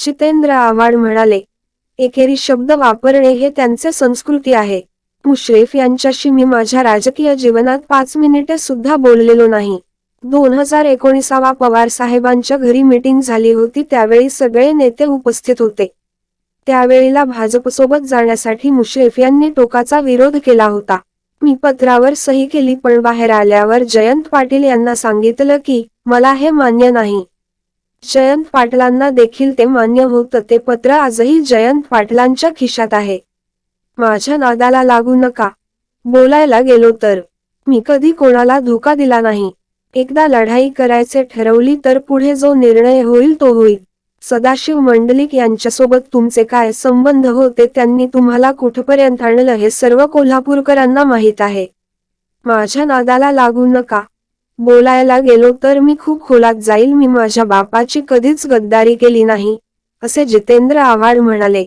जितेंद्र आव्हाड म्हणाले एकेरी शब्द वापरणे हे त्यांचे संस्कृती आहे. मुश्रेफ यांच्याशी मी माझ्या राजकीय जीवनात पाच मिनिटे सुद्धा बोललेलो नाही. दोन हजार एकोणीसावा पवार साहेबांच्या घरी मीटिंग झाली होती त्यावेळी सगळे नेते उपस्थित होते. त्यावेळीला भाजपसोबत जाण्यासाठी मुश्रेफ यांनी टोकाचा विरोध केला होता. मी पत्रावर सही केली पण बाहेर आल्यावर जयंत पाटील यांना सांगितलं की मला हे मान्य नाही. जयंत पाटलांना देखील ते मान्य होतं ते पत्र आजही जयंत पाटलांच्या खिशात आहे. माझ्या नादाला लागू नका. बोलायला गेलो तर. मी कधी कोणाला धोका दिला नाही. एकदा लढाई करायचे ठरवली तर पुढे जो निर्णय होईल तो होईल. सदाशिव मंडलिक यांच्यासोबत तुमचे काय संबंध होते त्यांनी तुम्हाला कुठपर्यंत आणलं हे सर्व कोल्हापूरकरांना माहीत आहे. माझ्या नादाला लागू नका. बोलायला गेलो तर मी खूप खोलात जाईल. मी माझ्या बापाची कधीच गद्दारी केली नाही असे जितेंद्र आव्हाड म्हणाले.